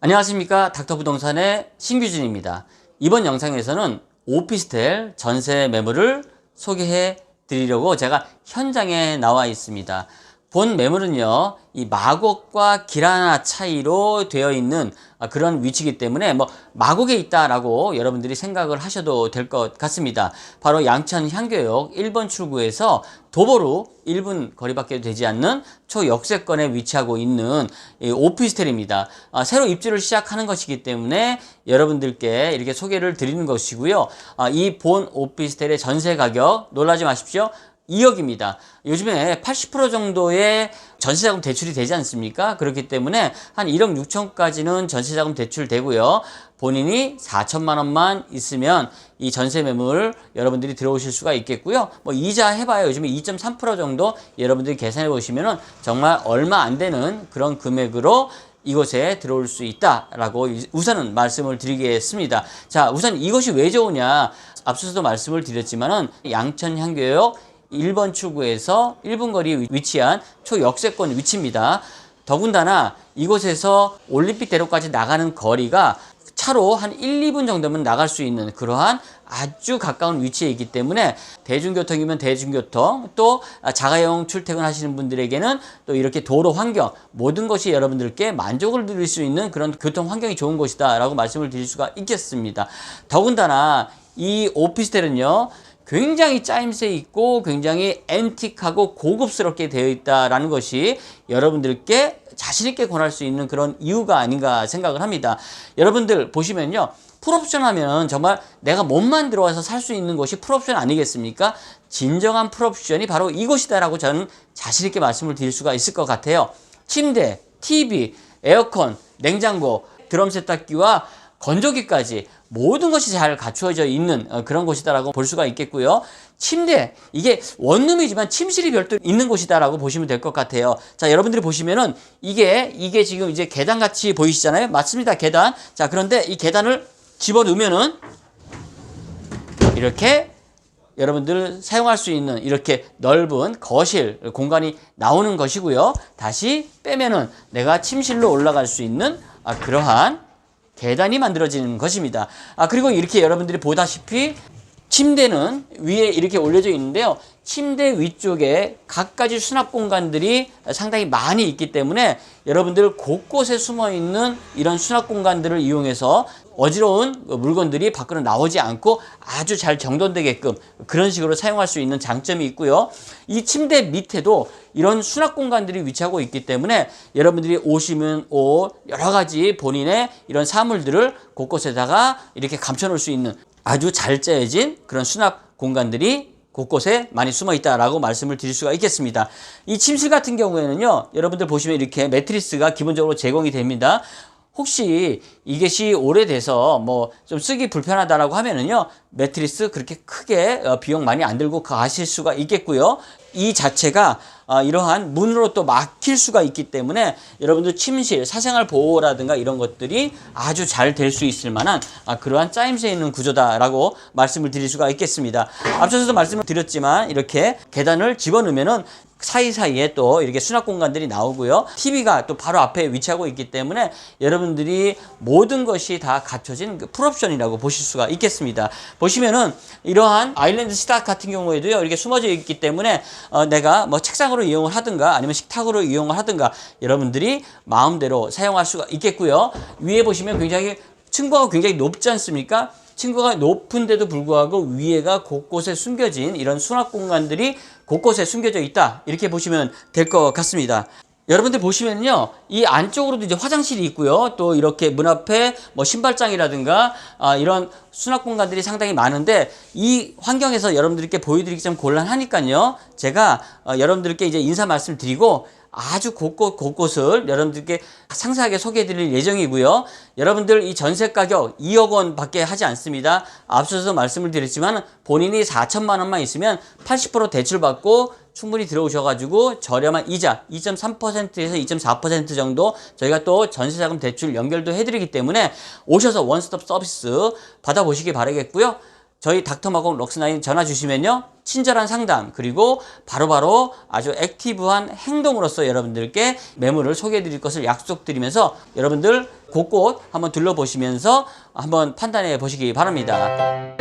안녕하십니까 닥터부동산의 신규진입니다. 이번 영상에서는 오피스텔 전세 매물을 소개해 드리려고 제가 현장에 나와 있습니다. 본 매물은요, 이 마곡과 길하나 차이로 되어 있는 아, 그런 위치이기 때문에 뭐 마곡에 있다라고 여러분들이 생각을 하셔도 될 것 같습니다. 바로 양천 향교역 1번 출구에서 도보로 1분 거리밖에 되지 않는 초역세권에 위치하고 있는 이 오피스텔입니다. 아, 새로 입주를 시작하는 것이기 때문에 여러분들께 이렇게 소개를 드리는 것이고요. 아, 이본 오피스텔의 전세 가격 놀라지 마십시오. 2억입니다. 요즘에 80% 정도의 전세자금 대출이 되지 않습니까? 그렇기 때문에 한 1억 6천까지는 전세자금 대출 되고요. 본인이 4천만 원만 있으면 이 전세 매물 여러분들이 들어오실 수가 있겠고요. 뭐 이자 해봐요. 요즘에 2.3% 정도 여러분들이 계산해 보시면은 정말 얼마 안 되는 그런 금액으로 이곳에 들어올 수 있다라고 우선은 말씀을 드리겠습니다. 자, 우선 이것이 왜 좋으냐? 앞서서도 말씀을 드렸지만은 양천 향교역 1번 출구에서 1분 거리 위치한 초역세권 위치입니다. 더군다나 이곳에서 올림픽대로까지 나가는 거리가 차로 한 1, 2분 정도면 나갈 수 있는 그러한 아주 가까운 위치에 있기 때문에 대중교통이면 대중교통 또 자가용 출퇴근하시는 분들에게는 또 이렇게 도로 환경 모든 것이 여러분들께 만족을 드릴 수 있는 그런 교통 환경이 좋은 곳이다 라고 말씀을 드릴 수가 있겠습니다. 더군다나 이 오피스텔은요 굉장히 짜임새 있고 굉장히 앤틱하고 고급스럽게 되어 있다라는 것이 여러분들께 자신 있게 권할 수 있는 그런 이유가 아닌가 생각을 합니다. 여러분들 보시면요. 풀옵션 하면 정말 내가 몸만 들어와서 살 수 있는 것이 풀옵션 아니겠습니까? 진정한 풀옵션이 바로 이것이다라고 저는 자신 있게 말씀을 드릴 수가 있을 것 같아요. 침대, TV, 에어컨, 냉장고, 드럼 세탁기와 건조기까지 모든 것이 잘 갖추어져 있는 어, 그런 곳이다라고 볼 수가 있겠고요. 침대 이게 원룸이지만 침실이 별도 있는 곳이다라고 보시면 될 것 같아요. 자, 여러분들이 보시면은 이게 이게 지금 이제 계단 같이 보이시잖아요. 맞습니다. 계단. 자, 그런데 이 계단을 집어 넣으면은 이렇게 여러분들 사용할 수 있는 이렇게 넓은 거실 공간이 나오는 것이고요. 다시 빼면은 내가 침실로 올라갈 수 있는 아, 그러한 계단이 만들어지는 것입니다. 아, 그리고 이렇게 여러분들이 보다시피 침대는 위에 이렇게 올려져 있는데요. 침대 위쪽에 갖가지 수납 공간들이 상당히 많이 있기 때문에 여러분들 곳곳에 숨어 있는 이런 수납 공간들을 이용해서 어지러운 물건들이 밖으로 나오지 않고 아주 잘 정돈되게끔 그런 식으로 사용할 수 있는 장점이 있고요. 이 침대 밑에도 이런 수납 공간들이 위치하고 있기 때문에 여러분들이 오시면 옷 여러 가지 본인의 이런 사물들을 곳곳에다가 이렇게 감춰 놓을 수 있는 아주 잘 짜여진 그런 수납 공간들이 곳곳에 많이 숨어 있다라고 말씀을 드릴 수가 있겠습니다. 이 침실 같은 경우에는요, 여러분들 보시면 이렇게 매트리스가 기본적으로 제공이 됩니다. 혹시 이것이 오래돼서 뭐 좀 쓰기 불편하다라고 하면은요 매트리스 그렇게 크게 어, 비용 많이 안 들고 가실 수가 있겠고요 이 자체가 어, 이러한 문으로 또 막힐 수가 있기 때문에 여러분들 침실 사생활 보호라든가 이런 것들이 아주 잘 될 수 있을 만한 아, 그러한 짜임새 있는 구조다라고 말씀을 드릴 수가 있겠습니다 앞서서도 말씀을 드렸지만 이렇게 계단을 집어넣으면은 사이사이에 또 이렇게 수납 공간들이 나오고요. TV가 또 바로 앞에 위치하고 있기 때문에 여러분들이 모든 것이 다 갖춰진 그 풀옵션이라고 보실 수가 있겠습니다. 보시면은 이러한 아일랜드 식탁 같은 경우에도요. 이렇게 숨어져 있기 때문에 어, 내가 뭐 책상으로 이용을 하든가 아니면 식탁으로 이용을 하든가 여러분들이 마음대로 사용할 수가 있겠고요. 위에 보시면 굉장히 층고가 굉장히 높지 않습니까? 층고가 높은데도 불구하고 위에가 곳곳에 숨겨진 이런 수납 공간들이 곳곳에 숨겨져 있다. 이렇게 보시면 될 것 같습니다. 여러분들 보시면요. 이 안쪽으로도 이제 화장실이 있고요. 또 이렇게 문 앞에 뭐 신발장이라든가 아, 이런 수납 공간들이 상당히 많은데 이 환경에서 여러분들께 보여드리기 좀 곤란하니까요. 제가 어, 여러분들께 이제 인사 말씀 드리고 아주 곳곳 곳곳을 여러분들께 상세하게 소개해 드릴 예정이고요. 여러분들 이 전세 가격 2억 원 밖에 하지 않습니다. 앞서서 말씀을 드렸지만 본인이 4천만 원만 있으면 80% 대출 받고 충분히 들어오셔가지고 저렴한 이자 2.3%에서 2.4% 정도 저희가 또 전세자금 대출 연결도 해드리기 때문에 오셔서 원스톱 서비스 받아보시기 바라겠고요. 저희 닥터마공 럭스나인 전화 주시면요. 친절한 상담 그리고 바로 바로 아주 액티브한 행동으로서 여러분들께 매물을 소개해 드릴 것을 약속드리면서 여러분들 곳곳 한번 둘러보시면서 한번 판단해 보시기 바랍니다.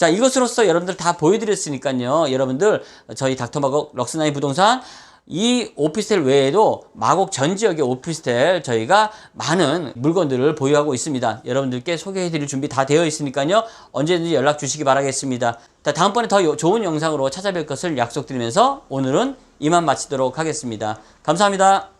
자, 이것으로써 여러분들 다 보여드렸으니까요. 여러분들 저희 닥터마곡 럭스나인 부동산 이 오피스텔 외에도 마곡 전 지역의 오피스텔 저희가 많은 물건들을 보유하고 있습니다. 여러분들께 소개해드릴 준비 다 되어 있으니까요. 언제든지 연락 주시기 바라겠습니다. 자, 다음번에 더 요- 좋은 영상으로 찾아뵐 것을 약속드리면서 오늘은 이만 마치도록 하겠습니다. 감사합니다.